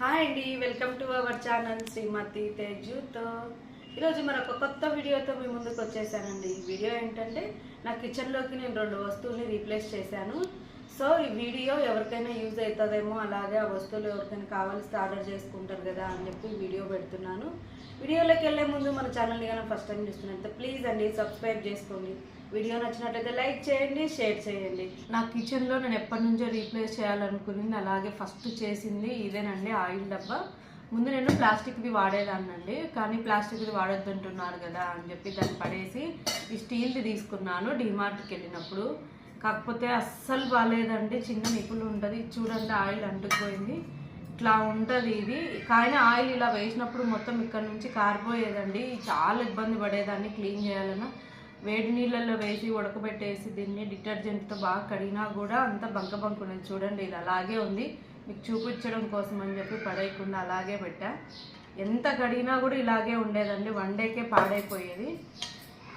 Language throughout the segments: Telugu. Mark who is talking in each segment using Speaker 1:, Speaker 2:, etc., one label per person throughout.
Speaker 1: హాయ్ అండి welcome to our channel Srimathi తేజుతో. ఈరోజు మరొక కొత్త వీడియోతో మీ ముందుకు వచ్చేసానండి. ఈ వీడియో ఏంటంటే నా కిచెన్లోకి నేను రెండు వస్తువుల్ని రీప్లేస్ చేశాను. సో ఈ వీడియో ఎవరికైనా యూజ్ అవుతుందేమో అలాగే ఆ వస్తువులు ఎవరికైనా కావాల్సి ఆర్డర్ చేసుకుంటారు కదా అని చెప్పి వీడియో పెడుతున్నాను. వీడియోలోకి వెళ్ళే ముందు మన ఛానల్ని కానీ ఫస్ట్ టైం చూస్తున్నట్లయితే ప్లీజ్ అండి సబ్స్క్రైబ్ చేసుకోండి. వీడియో నచ్చినట్లయితే లైక్ చేయండి షేర్ చేయండి. నా కిచెన్లో నేను ఎప్పటి నుంచో రీప్లేస్ చేయాలనుకునింది అలాగే ఫస్ట్ చేసింది ఇదేనండి ఆయిల్ డబ్బా. ముందు నేను ప్లాస్టిక్ది వాడేదాన్నండి కానీ ప్లాస్టిక్ది వాడొద్దంటున్నారు కదా అని చెప్పి దాన్ని పడేసి ఈ స్టీల్ది తీసుకున్నాను డిమార్ట్కి వెళ్ళినప్పుడు. కాకపోతే అస్సలు బాగాలేదండి చిన్న నిపులు ఉంటుంది. చూడండి ఆయిల్ అంటుకుపోయింది. ఇట్లా ఉంటుంది ఇది. కానీ ఆయిల్ ఇలా వేసినప్పుడు మొత్తం ఇక్కడ నుంచి కారిపోయేదండి. చాలా ఇబ్బంది పడేదాన్ని క్లీన్ చేయాలన్నా. వేడి నీళ్ళల్లో వేసి ఉడకబెట్టేసి దీన్ని డిటర్జెంట్తో బాగా కడిగినా కూడా అంత బంక బంక ఉన్నది. చూడండి ఇది అలాగే ఉంది. మీకు చూపించడం కోసం అని చెప్పి పడేయకుండా అలాగే పెట్టా. ఎంత కడిగినా కూడా ఇలాగే ఉండేదండి. వన్ డేకే పాడైపోయేది.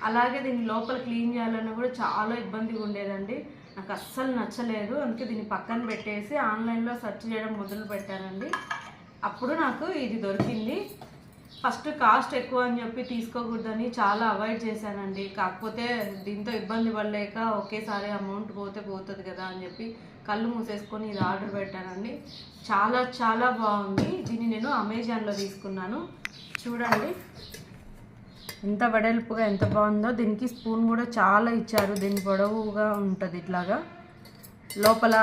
Speaker 1: అలాగే దీన్ని లోపల క్లీన్ చేయాలన్నా కూడా చాలా ఇబ్బందిగా ఉండేదండి. నాకు అస్సలు నచ్చలేదు. అందుకే దీన్ని పక్కన పెట్టేసి ఆన్లైన్లో సెర్చ్ చేయడం మొదలు పెట్టానండి. అప్పుడు నాకు ఇది దొరికింది. ఫస్ట్ కాస్ట్ ఎక్కువ అని చెప్పి తీసుకోకూడదని చాలా అవాయిడ్ చేశానండి. కాకపోతే దీంతో ఇబ్బంది పడలేక ఒకేసారి అమౌంట్ పోతే పోతుంది కదా అని చెప్పి కళ్ళు మూసేసుకొని ఇది ఆర్డర్ పెట్టానండి. చాలా చాలా బాగుంది. దీన్ని నేను అమెజాన్లో తీసుకున్నాను. చూడండి. ఎంత వెడల్పుగా ఎంత బాగుందో. దీనికి స్పూన్ కూడా చాలా ఇచ్చారు. దీని పొడవుగా ఉంటుంది ఇట్లాగా. లోపల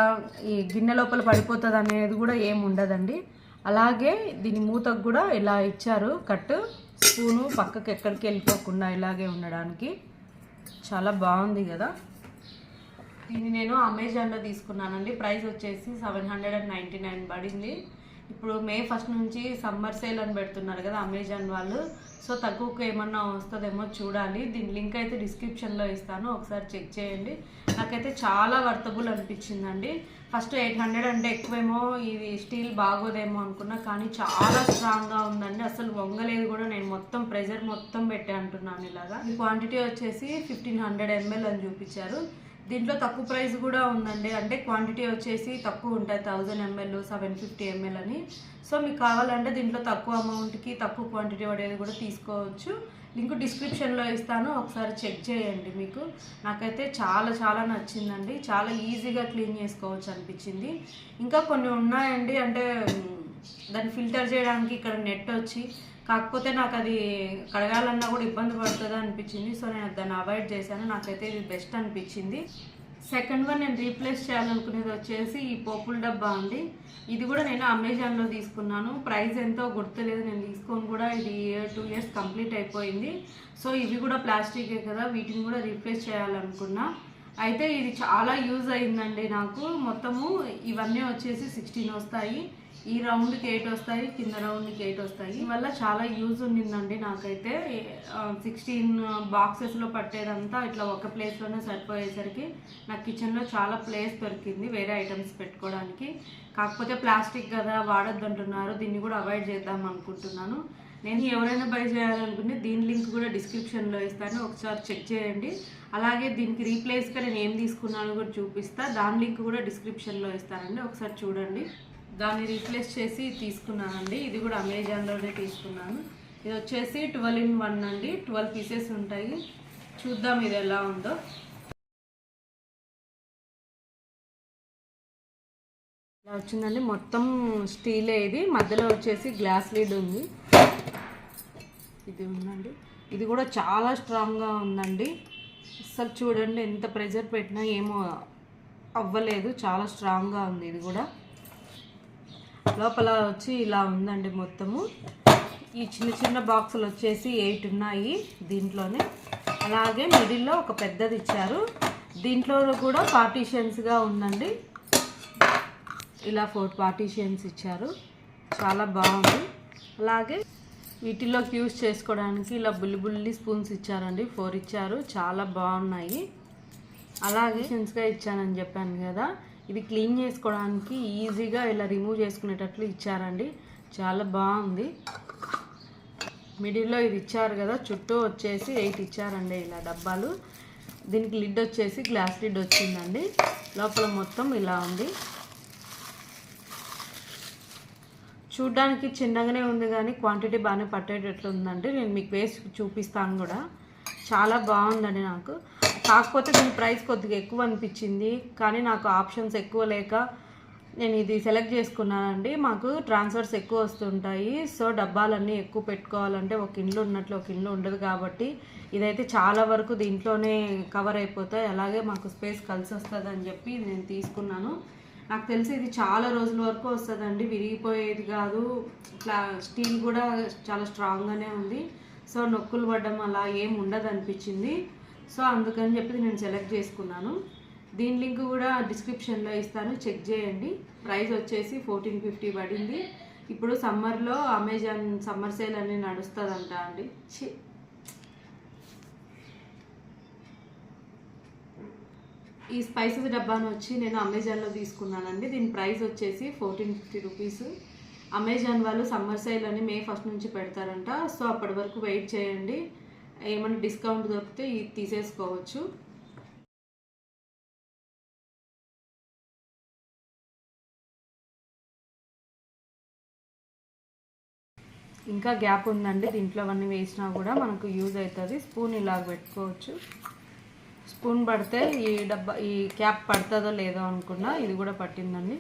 Speaker 1: ఈ గిన్నె లోపల పడిపోతుంది అనేది కూడా ఏం ఉండదండి. అలాగే దీని మూతకు కూడా ఇలా ఇచ్చారు. కట్ స్పూను పక్కకి ఎక్కడికి వెళ్ళిపోకుండా ఇలాగే ఉండడానికి. చాలా బాగుంది కదా. దీన్ని నేను అమెజాన్లో తీసుకున్నానండి. ప్రైస్ వచ్చేసి seven hundred and ninety nine పడింది. ఇప్పుడు మే ఫస్ట్ నుంచి సమ్మర్ సేల్ అని పెడుతున్నారు కదా అమెజాన్ వాళ్ళు. సో తక్కువకు ఏమన్నా వస్తుందేమో చూడాలి. దీని లింక్ అయితే డిస్క్రిప్షన్లో ఇస్తాను. ఒకసారి చెక్ చేయండి. నాకైతే చాలా వర్తబుల్ అనిపించిందండి. ఫస్ట్ ఎయిట్ హండ్రెడ్ అంటే ఎక్కువేమో ఇది స్టీల్ బాగోదేమో అనుకున్నా కానీ చాలా స్ట్రాంగ్గా ఉందండి. అసలు వంగలేదు కూడా నేను. మొత్తం ప్రెజర్ మొత్తం పెట్టే అంటున్నాను ఇలాగా. ఈ క్వాంటిటీ వచ్చేసి ఫిఫ్టీన్ హండ్రెడ్ ఎంఎల్ అని చూపించారు. దీంట్లో తక్కువ ప్రైస్ కూడా ఉందండి. అంటే క్వాంటిటీ వచ్చేసి తక్కువ ఉంటాయి thousand ml seven fifty ml అని. సో మీకు కావాలంటే దీంట్లో తక్కువ అమౌంట్కి తక్కువ క్వాంటిటీ పడేది కూడా తీసుకోవచ్చు. లింక్ డిస్క్రిప్షన్లో ఇస్తాను ఒకసారి చెక్ చేయండి మీకు. నాకైతే చాలా చాలా నచ్చిందండి. చాలా ఈజీగా క్లీన్ చేసుకోవచ్చు అనిపించింది. ఇంకా కొన్ని ఉన్నాయండి. అంటే దాన్ని ఫిల్టర్ చేయడానికి ఇక్కడ నెట్ వచ్చి కాకపోతే నాకు అది కడగాలన్నా కూడా ఇబ్బంది పడుతుందా అనిపించింది. సో నేను దాన్ని అవాయిడ్ చేశాను. నాకైతే ఇది బెస్ట్ అనిపించింది. సెకండ్ వన్ నేను రీప్లేస్ చేయాలనుకునేది వచ్చేసి ఈ పోపుల డబ్బా అండి. ఇది కూడా నేను అమెజాన్లో తీసుకున్నాను. ప్రైస్ ఎంతో గుర్తులేదు. నేను తీసుకొని కూడా ఇది టూ ఇయర్స్ కంప్లీట్ అయిపోయింది. సో ఇవి కూడా ప్లాస్టికే కదా. వీటిని కూడా రీప్లేస్ చేయాలనుకున్నా. అయితే ఇది చాలా యూజ్ అయిందండి నాకు. మొత్తము ఇవన్నీ వచ్చేసి సిక్స్టీన్ వస్తాయి. ఈ రౌండ్కి ఎయిట్ వస్తాయి కింద రౌండ్కి ఎయిట్ వస్తాయి. వల్ల చాలా యూజ్ ఉండిందండి నాకైతే. సిక్స్టీన్ బాక్సెస్లో పట్టేదంతా ఇట్లా ఒక ప్లేస్లోనే సరిపోయేసరికి నాకు కిచెన్లో చాలా ప్లేస్ దొరికింది వేరే ఐటమ్స్ పెట్టుకోవడానికి. కాకపోతే ప్లాస్టిక్ కదా వాడొద్దు అంటున్నారు దీన్ని కూడా అవాయిడ్ చేద్దాం అనుకుంటున్నాను. నేను ఎవరైనా బై చేయాలనుకుంటే దీని లింక్ కూడా డిస్క్రిప్షన్లో ఇస్తాను ఒకసారి చెక్ చేయండి. అలాగే దీనికి రీప్లేస్గా నేను ఏం తీసుకున్నానో కూడా చూపిస్తా. దాని లింక్ కూడా డిస్క్రిప్షన్లో ఇస్తానండి ఒకసారి చూడండి. దాన్ని రీప్లేస్ చేసి తీసుకున్నానండి. ఇది కూడా అమెజాన్లోనే తీసుకున్నాను. ఇది వచ్చేసి ట్వెల్వ్ ఇన్ వన్ అండి. ట్వెల్వ్ పీసెస్ ఉంటాయి. చూద్దాం ఇది ఎలా ఉందో. ఇలా వచ్చిందండి. మొత్తం స్టీలే ఇది. మధ్యలో వచ్చేసి గ్లాస్ లీడ్ ఉంది. ఇది ఉందండి. ఇది కూడా చాలా స్ట్రాంగ్గా ఉందండి. అసలు చూడండి ఎంత ప్రెజర్ పెట్టినా ఏమో అవ్వలేదు. చాలా స్ట్రాంగ్గా ఉంది ఇది కూడా. లోపల వచ్చి ఇలా ఉందండి మొత్తము. ఈ చిన్న చిన్న బాక్సులు వచ్చేసి ఎయిట్ ఉన్నాయి దీంట్లోనే. అలాగే మిడిల్లో ఒక పెద్దది ఇచ్చారు. దీంట్లో కూడా పార్టీషన్స్గా ఉందండి. ఇలా ఫోర్ పార్టీషన్స్ ఇచ్చారు. చాలా బాగుంది. అలాగే వీటిలోకి యూజ్ చేసుకోవడానికి ఇలా బుల్లి బుల్లి స్పూన్స్ ఇచ్చారండి. ఫోర్ ఇచ్చారు. చాలా బాగున్నాయి. అలాగే సెన్స్గా ఇచ్చానని చెప్పాను కదా. ఇది క్లీన్ చేసుకోవడానికి ఈజీగా ఇలా రిమూవ్ చేసుకునేటట్లు ఇచ్చారండి. చాలా బాగుంది. మిడిల్లో ఇది ఇచ్చారు కదా. చుట్టూ వచ్చేసి ఎయిట్ ఇచ్చారండి ఇలా డబ్బాలు. దీనికి లిడ్ వచ్చేసి గ్లాస్ లిడ్ వచ్చిందండి. లోపల మొత్తం ఇలా ఉంది. చూడ్డానికి చిన్నగానే ఉంది కానీ క్వాంటిటీ బాగానే పట్టేటట్లు ఉందండి నేను మీకు వేసి చూపిస్తాను కూడా. చాలా బాగుందండి నాకు. కాకపోతే దీని ప్రైస్ కొద్దిగా ఎక్కువ అనిపించింది కానీ నాకు ఆప్షన్స్ ఎక్కువ లేక నేను ఇది సెలెక్ట్ చేసుకున్నానండి. మాకు ట్రాన్స్ఫర్స్ ఎక్కువ వస్తుంటాయి. సో డబ్బాలన్నీ ఎక్కువ పెట్టుకోవాలంటే ఒక ఇండ్లు ఉన్నట్లు ఒక ఇండ్లు ఉండదు కాబట్టి ఇదైతే చాలా వరకు దీంట్లోనే కవర్ అయిపోతాయి. అలాగే మాకు స్పేస్ కలిసి వస్తుంది అని చెప్పి నేను తీసుకున్నాను. నాకు తెలిసి ఇది చాలా రోజుల వరకు వస్తుందండి విరిగిపోయేది కాదు. ఇట్లా స్టీల్ కూడా చాలా స్ట్రాంగ్గానే ఉంది. సో నొక్కులు పడ్డం అలా ఏం ఉండదు అనిపించింది సో అందుకని చెప్పి నేను సెలెక్ట్ చేసుకున్నాను. దీని లింక్ కూడా డిస్క్రిప్షన్లో ఇస్తాను చెక్ చేయండి. ప్రైస్ వచ్చేసి ఫోర్టీన్ ఫిఫ్టీ పడింది. ఇప్పుడు సమ్మర్లో అమెజాన్ సమ్మర్ సేల్ అని నడుస్తుందంట అండి. ఈ స్పైసెస్ డబ్బాను వచ్చి నేను అమెజాన్లో తీసుకున్నానండి. దీని ప్రైస్ వచ్చేసి ఫోర్టీన్ ఫిఫ్టీ రూపీస్. అమెజాన్ వాళ్ళు సమ్మర్ సేల్ అని మే ఫస్ట్ నుంచి పెడతారంట. సో అప్పటి వరకు వెయిట్ చేయండి. ఏమైనా డిస్కౌంట్ దొరికితే ఇది తీసేసుకోవచ్చు. ఇంకా గ్యాప్ ఉందండి. దీంట్లో అవన్నీ వేసినా కూడా మనకు యూజ్ అవుతుంది. స్పూన్ ఇలాగ పెట్టుకోవచ్చు. స్పూన్ పడితే ఈ డబ్బా ఈ క్యాప్ పడుతుందో లేదో అనుకున్నా ఇది కూడా పట్టిందండి.